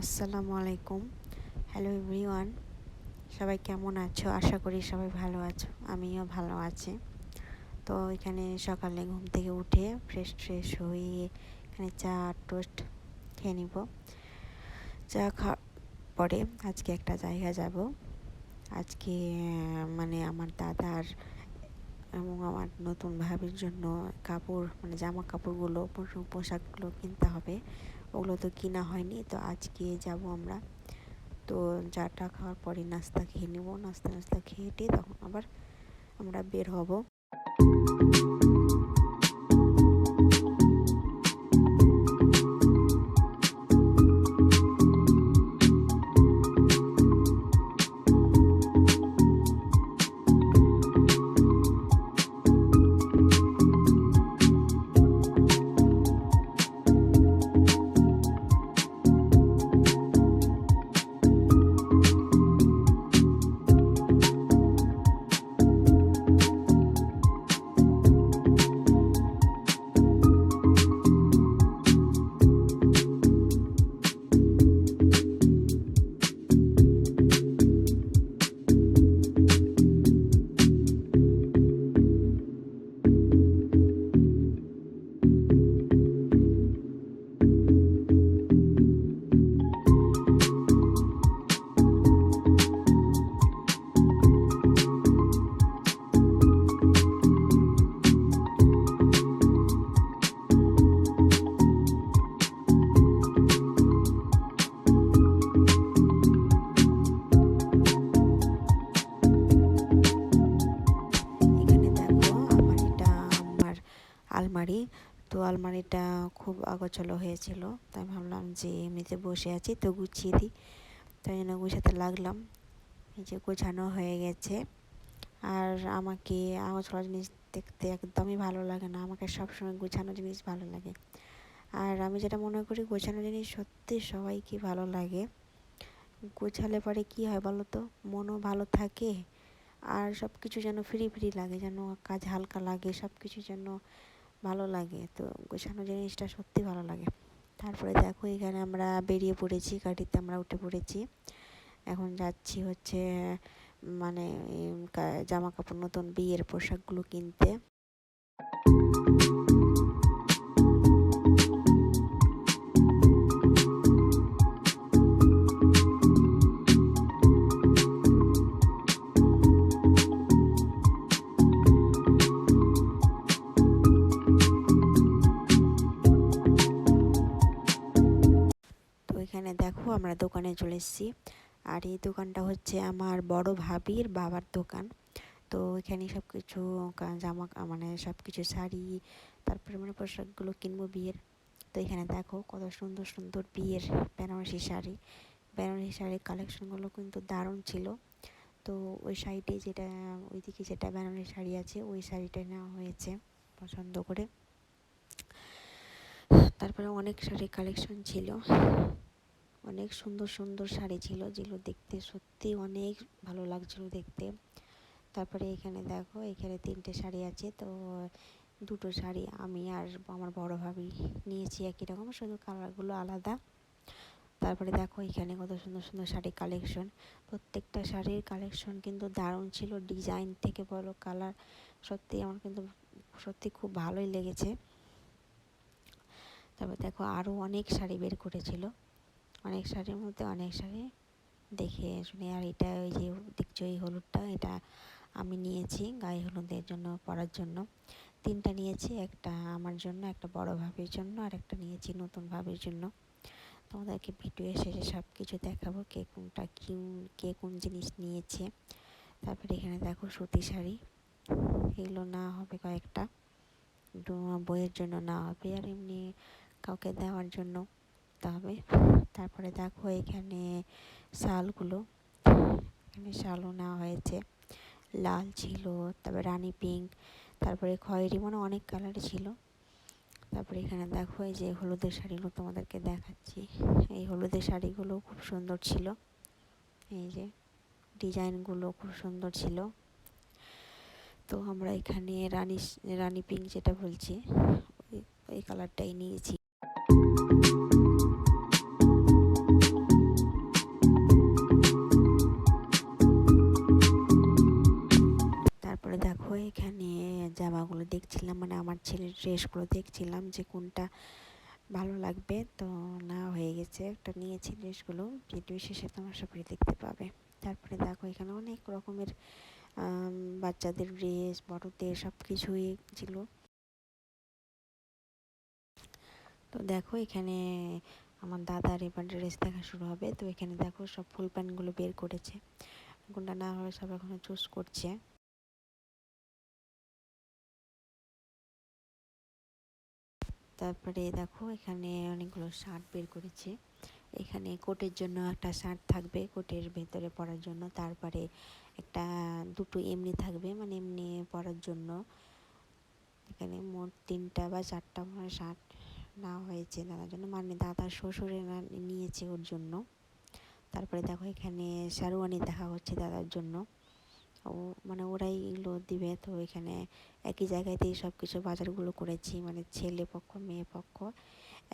আসসালামু আলাইকুম। Hello everyone সবাই কেমন আছো? আশা করি সবাই ভালো আছো। আমিও ভালো আছি। তো এখানে সকালে ঘুম থেকে উঠে ফ্রেশ ফ্রেশ হয়ে এখানে চা টোস্ট খেয়ে নিব। চা খাওয়ার পরে আজকে একটা জায়গা যাব। আজকে মানে আমার দাদার এবং আমার নতুন ভাবির জন্য কাপড় মানে জামা কাপড়গুলো পোশাকগুলো কিনতে হবে। ওগুলো তো কিনা হয়নি, তো আজকে যাব আমরা। তো চাটা খাওয়ার পরে নাস্তা খেয়ে নেব। নাস্তা নাস্তা খেয়ে তখন আবার আমরা বের হব। আলমারি। তো আলমারিটা খুব আগোছালো হয়েছিল। তাই ভাবলাম যে এমনিতে বসে আছি তো গুছিয়ে দিই। তাই জন্য গুছাতে লাগলাম। এই যে গোছানো হয়ে গেছে। আর আমাকে আগোছালো জিনিস দেখতে একদমই ভালো লাগে না। আমাকে সবসময় গোছানো জিনিস ভালো লাগে। আর আমি যেটা মনে করি গোছানো জিনিস সত্যি সবাইকে ভালো লাগে। গোছালে পরে কী হয় বলো তো? মনও ভালো থাকে। আর সব কিছু যেন ফ্রি ফ্রি লাগে, যেন কাজ হালকা লাগে সব কিছু যেন ভালো লাগে। তো গোছানো জিনিসটা সত্যি ভালো লাগে। তারপরে দেখো এখানে আমরা বেরিয়ে পড়েছি, গাড়িতে আমরা উঠে পড়েছি। এখন যাচ্ছি হচ্ছে মানে জামা কাপড় নতুন বিয়ের পোশাকগুলো কিনতে। দোকানে চলে এসেছি। আর এই দোকানটা হচ্ছে আমার বড় ভাবির বাবার দোকান। তো এখানে সব কিছু জামা মানে সব কিছু শাড়ি, তারপরে মানে পোশাকগুলো কিনবো বিয়ের। তো এখানে দেখো কত সুন্দর সুন্দর বিয়ের বেনারসি শাড়ি। বেনারসি শাড়ির কালেকশনগুলো কিন্তু দারুণ ছিল। তো ওই সাইডে যেটা, ওইদিকে যেটা বেনারসি শাড়ি আছে, ওই শাড়িটা নেওয়া হয়েছে পছন্দ করে। তারপরে অনেক শাড়ির কালেকশন ছিল। অনেক সুন্দর সুন্দর শাড়ি ছিল যেগুলো দেখতে সত্যি অনেক ভালো লাগছিল দেখতে। তারপরে এখানে দেখো, এখানে তিনটে শাড়ি আছে। তো দুটো শাড়ি আমি আর আমার বড় ভাবি নিয়েছি একই রকম, শুধু কালারগুলো আলাদা। তারপরে দেখো, এখানে কত সুন্দর সুন্দর শাড়ি কালেকশন প্রত্যেকটা শাড়ির কালেকশন কিন্তু দারুণ ছিল ডিজাইন থেকে বলো কালার সত্যি আমার কিন্তু সত্যি খুব ভালোই লেগেছে। তারপর দেখো আরও অনেক শাড়ি বের করেছিল। অনেক শাড়ির মধ্যে অনেক শাড়ি দেখে শুনে। আর এটা ওই যে দেখছ, এই হলুদটা, এটা আমি নিয়েছি গায়ে হলুদের জন্য, পরার জন্য। তিনটা নিয়েছি, একটা আমার জন্য, একটা বড় ভাবির জন্য, আর একটা নিয়েছি নতুন ভাবির জন্য। তোমাদেরকে ভিডিও শেষে সব কিছু দেখাবো, কে কোনটা কি, কে কোন জিনিস নিয়েছে। তারপরে এখানে দেখো সুতি শাড়ি, এগুলো না হবে কয়েকটা। বইয়ের জন্য না হবে, আর এমনি কাউকে দেওয়ার জন্য। হবে। তারপরে দেখো এখানে শালগুলো, এখানে শালও নেওয়া হয়েছে। লাল ছিল, তারপরে রানি পিঙ্ক তারপরে খয়েরি মানে অনেক কালার ছিল। তারপরে এখানে দেখো এই যে হলুদের শাড়িগুলো তোমাদেরকে দেখাচ্ছি। এই হলুদের শাড়িগুলো খুব সুন্দর ছিল। এই যে ডিজাইনগুলো খুব সুন্দর ছিল। তো আমরা এখানে রানি রানি পিঙ্ক যেটা বলছি, ওই কালারটাই নিয়েছি। দেখছিলাম মানে আমার ছেলের ড্রেসগুলো দেখছিলাম যে কোনটা ভালো লাগবে। তো না, হয়ে গেছে। একটা নিয়েছি ড্রেসগুলো। ভিডিও শেষে তোমার সবাই দেখতে পাবে। তারপরে দেখো, এখানে অনেক রকমের বাচ্চাদের ড্রেস, বড়দের সব কিছুই ছিল। তো দেখো, এখানে আমার দাদার এবার ড্রেস দেখা শুরু হবে। তো এখানে দেখো, সব ফুল প্যান্টগুলো বের করেছে। কোনটা না হলে সব এখনও চুজ করছে। তারপরে দেখো এখানে অনেকগুলো শার্ট বের করেছে। এখানে কোটের জন্য একটা শার্ট থাকবে, কোটের ভেতরে পরার জন্য। তারপরে একটা, দুটো এমনি থাকবে মানে এমনি পরার জন্য। এখানে মোট তিনটা বা চারটা শার্ট নেওয়া হয়েছে দাদার জন্য। মানে দাদার শ্বশুরে নিয়েছে ওর জন্য। তারপরে দেখো এখানে শারুয়ানি দেখা হচ্ছে দাদার জন্য। মানে ওরাই এগুলো দিবে। তো এখানে একই জায়গাতেই সব কিছু বাজারগুলো করেছি মানে ছেলে পক্ষ, মেয়ে পক্ষ,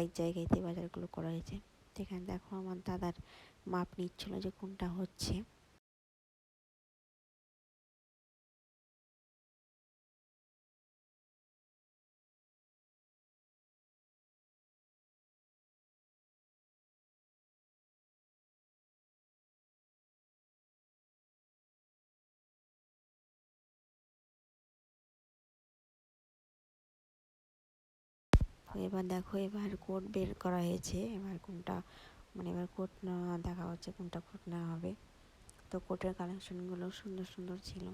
এক জায়গাতেই বাজারগুলো করা হয়েছে। সেখানে দেখো আমার দাদার মাপ নিচ্ছিল যে কোনটা হচ্ছে। এবার দেখো, এবার কোট বের করা হয়েছে। এবার কোনটা মানে এবার কোট দেখা হচ্ছে, কোনটা কোট নেওয়া হবে। তো কোটের কালেকশনগুলো সুন্দর সুন্দর ছিল।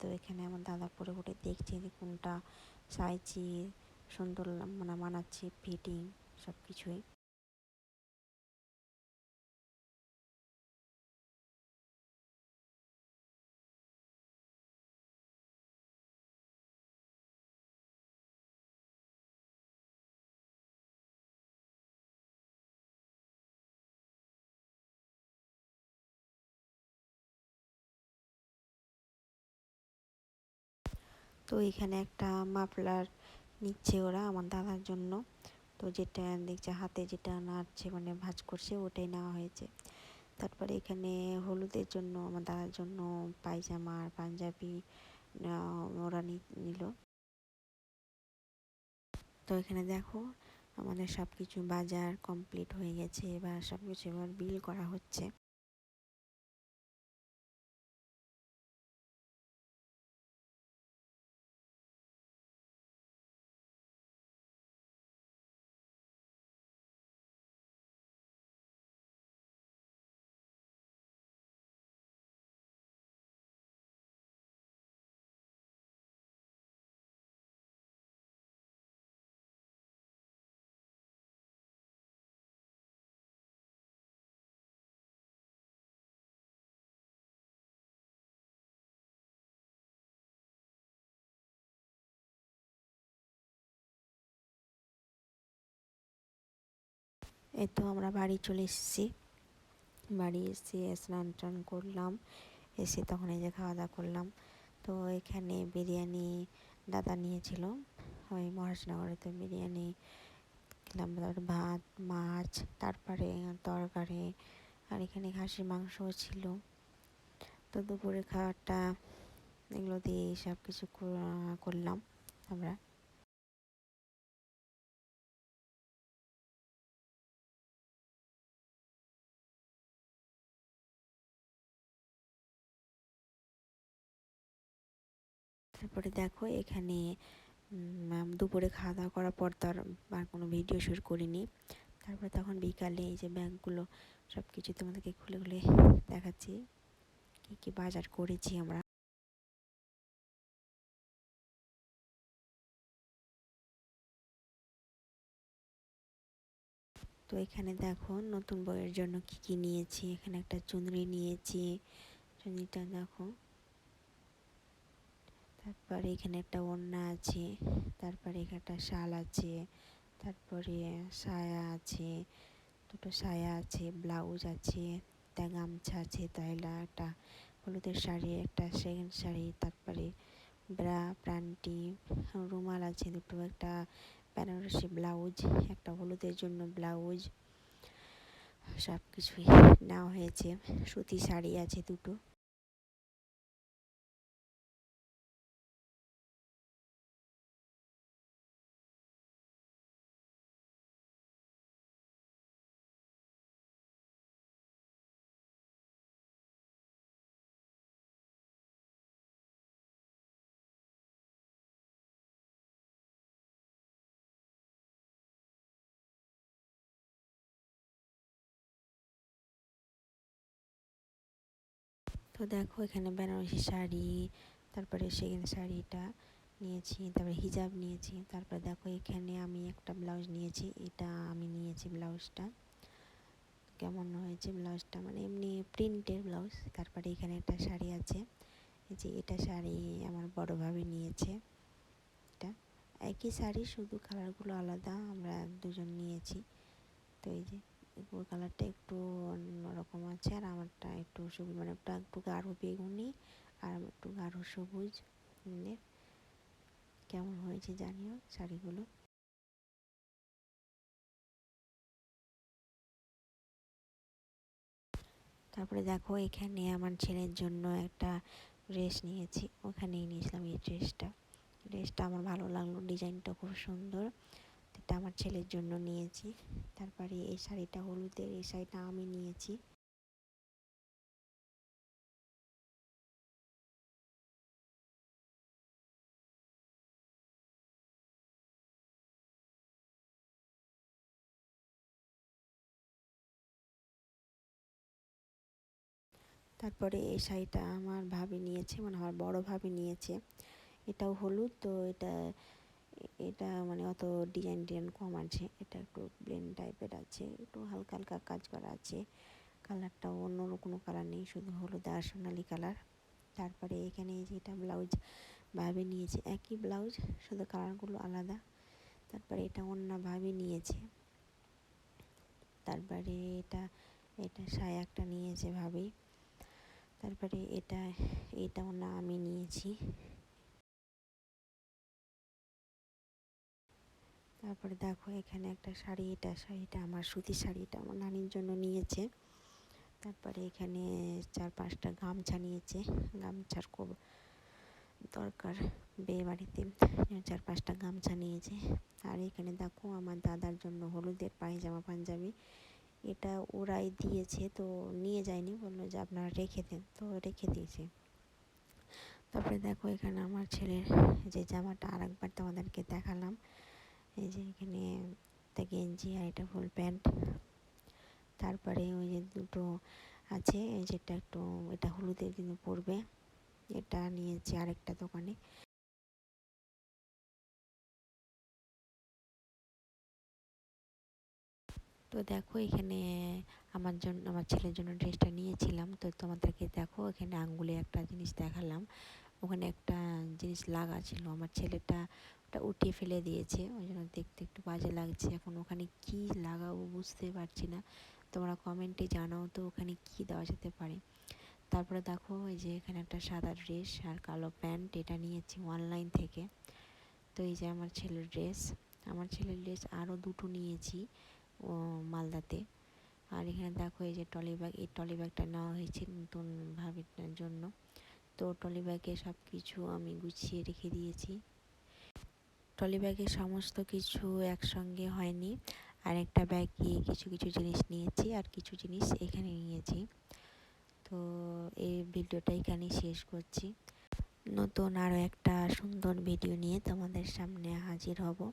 তো এখানে আমার দাদা পরে পরে দেখছে যে কোনটা চাইছি, সুন্দর মানে মানাচ্ছি ফিটিং সব কিছুই তো এখানে একটা মাফলার নিচ্ছে ওরা আমার দাদার জন্য। তো যেটা দেখছে হাতে যেটা নাড়ছে মানে ভাজ করছে, ওটাই নেওয়া হয়েছে। তারপরে এখানে হলুদের জন্য, আমার দাদার জন্য পায়জামা আর পাঞ্জাবি ওরা নিল। তো এখানে দেখো আমাদের সব কিছু বাজার কমপ্লিট হয়ে গেছে, এবার সব কিছু এবার বিল করা হচ্ছে। এই তো আমরা বাড়ি চলে এসেছি। বাড়ি এসে স্নান টান করলাম, এসে তখন এই যে খাওয়া দাওয়া করলাম। তো এখানে বিরিয়ানি দাদা নিয়েছিল, ওই মহারাজনগরে তো বিরিয়ানি খেলাম ভাত, মাছ, তারপরে তরকারি, আর এখানে খাসির মাংসও ছিল। তো দুপুরে খাওয়াটা এগুলো দিয়ে সব কিছু করলাম আমরা। তারপরে দেখো এখানে দুপুরে খাওয়া দাওয়া করার পর তো আর কোনো ভিডিও শ্যুট করিনি। তারপরে তখন বিকালে এই যে ব্যাগগুলো সব কিছু তোমাদেরকে খুলে খুলে দেখাচ্ছি, কী কী বাজার করেছি আমরা। তো এখানে দেখো নতুন বইয়ের জন্য কি কি নিয়েছি, এখানে একটা চুনরি নিয়েছি, চুনরিটা দেখো। তারপরে এখানে একটা ওড়না আছে, তারপরে এখানে একটা শাল আছে, তারপরে সায়া আছে, দুটো সায়া আছে, ব্লাউজ আছে, একটা গামছা আছে, তাইলা, একটা হলুদের শাড়ি, একটা সেকেন্ড শাড়ি, তারপরে ব্রা, প্রান্টি, রুমাল আছে, দুটো, একটা বেনারসি ব্লাউজ, একটা হলুদের জন্য ব্লাউজ সব কিছুই নেওয়া হয়েছে। সুতি শাড়ি আছে দুটো। তো দেখো এখানে বেনারসি শাড়ি, তারপরে সেকেন্ড শাড়িটা নিয়েছি, তারপরে হিজাব নিয়েছি, তারপরে দেখো এখানে আমি একটা ব্লাউজ নিয়েছি, এটা আমি নিয়েছি ব্লাউজটা। কেমন হয়েছে ব্লাউজটা? মানে এমনি প্রিন্টের ব্লাউজ, তারপরে এখানে একটা শাড়ি আছে। এই যে এটা শাড়ি আমার বড়োভাবে নিয়েছে। এটা একই শাড়ি, শুধু কালারগুলো আলাদা, আমরা দুজন নিয়েছি। তো এই যে ওর কালারটা একটু অন্যরকম আছে আর আমারটা একটু সবুজ মানে ওটা একটু গাঢ় বেগুনি আর একটু গাঢ় সবুজ। কেমন হয়েছে জানিও শাড়িগুলো। তারপরে দেখো এখানে আমার ছেলের জন্য একটা ড্রেস নিয়েছি, ওখানেই নিয়েছিলাম এই ড্রেসটা ড্রেসটা আমার ভালো লাগল, ডিজাইনটা খুব সুন্দর। এটা আমার ছেলের জন্য নিয়েছি। তারপরে এই শাড়িটা হলুদের, এই শাড়িটা আমি নিয়েছি। তারপরে এই শাড়িটা আমার ভাবি নিয়েছে মানে আমার বড় ভাবি নিয়েছে। এটাও হলুদ, তো এটা এটা মানে অত ডিজাইন ডিজাইন কম আছে, এটা একটু প্লেন টাইপের আছে, একটু হালকা হালকা কাজ করা আছে কালারটা অন্য কোনো কালার নেই, শুধু হলুদ আর সোনালি কালার তারপরে এখানে যেটা ব্লাউজ ভাবে নিয়েছে, একই ব্লাউজ শুধু কালারগুলো আলাদা। তারপরে এটা ভাবে নিয়েছে। তারপরে এটা এটা সায়া একটা নিয়েছে ভাবি। তারপরে এটা এটা অন্য আমি নিয়েছি। তারপরে দেখো এখানে একটা শাড়ি, এটা শাড়িটা আমার সুতির শাড়িটা আমার নানির জন্য নিয়েছে। তারপরে এখানে চার পাঁচটা গামছা নিয়েছে। গামছার খুব দরকার বিয়ে বাড়িতে চার পাঁচটা গামছা নিয়েছে। আর এখানে দেখো আমার দাদার জন্য হলুদের পায়জামা, পাঞ্জাবি। এটা ওরাই দিয়েছে, তো নিয়ে যায়নি। বলল যে আপনারা রেখে দেন, তো রেখে দিয়েছে। তারপরে দেখো এখানে আমার ছেলের যে জামাটা আর একবার তোমাদেরকে দেখালাম। এই যে এখানে একটা গেঞ্জি আর এটা ফুল প্যান্ট। তারপরে ওই যে দুটো আছে যেটা একটু এটা হলুদের কিন্তু পড়বে এটা নিয়েছি আরেকটা দোকানে। তো দেখো এখানে আমার জন্য আমার ছেলের জন্য ড্রেসটা নিয়েছিলাম। তো তোমাদেরকে দেখো এখানে আঙ্গুলে একটা জিনিস দেখালাম। ওখানে একটা জিনিস লাগা ছিল। আমার ছেলেটা ওটা উঠিয়ে ফেলে দিয়েছে। ওই জন্য দেখতে একটু বাজে লাগছে। এখন ওখানে কি লাগাবো বুঝতে পারছি না। তোমরা কমেন্টে জানাও তো ওখানে কি দেওয়া যেতে পারে। তারপরে দেখো এই যে এখানে একটা সাদা ড্রেস আর কালো প্যান্ট এটা নিয়েছি অনলাইন থেকে। তো এই যে আমার ছেলের ড্রেস আমার ছেলের ড্রেস আরও দুটো নিয়েছি ও মালদাতে। আর এখানে দেখো এই যে টলি ব্যাগ এই টলি ব্যাগটা নেওয়া হয়েছে নতুন ভাবিটার জন্য। তো টলি ব্যাগে সব কিছু আমি গুছিয়ে রেখে দিয়েছি। টলি ব্যাগে সমস্ত কিছু একসঙ্গে হয়নি। আর একটা ব্যাগে কিছু কিছু জিনিস নিয়েছি আর কিছু জিনিস এখানে নিয়েছি। তো এই ভিডিওটা এখানে শেষ করছি। নতুন আরও একটা সুন্দর ভিডিও নিয়ে তোমাদের সামনে হাজির হব।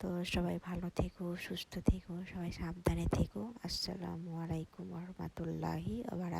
তো সবাই ভালো থেকো, সুস্থ থেকো, সবাই সাবধানে থেকো। আসসালামু আলাইকুম রহমতুল্লাহি আবার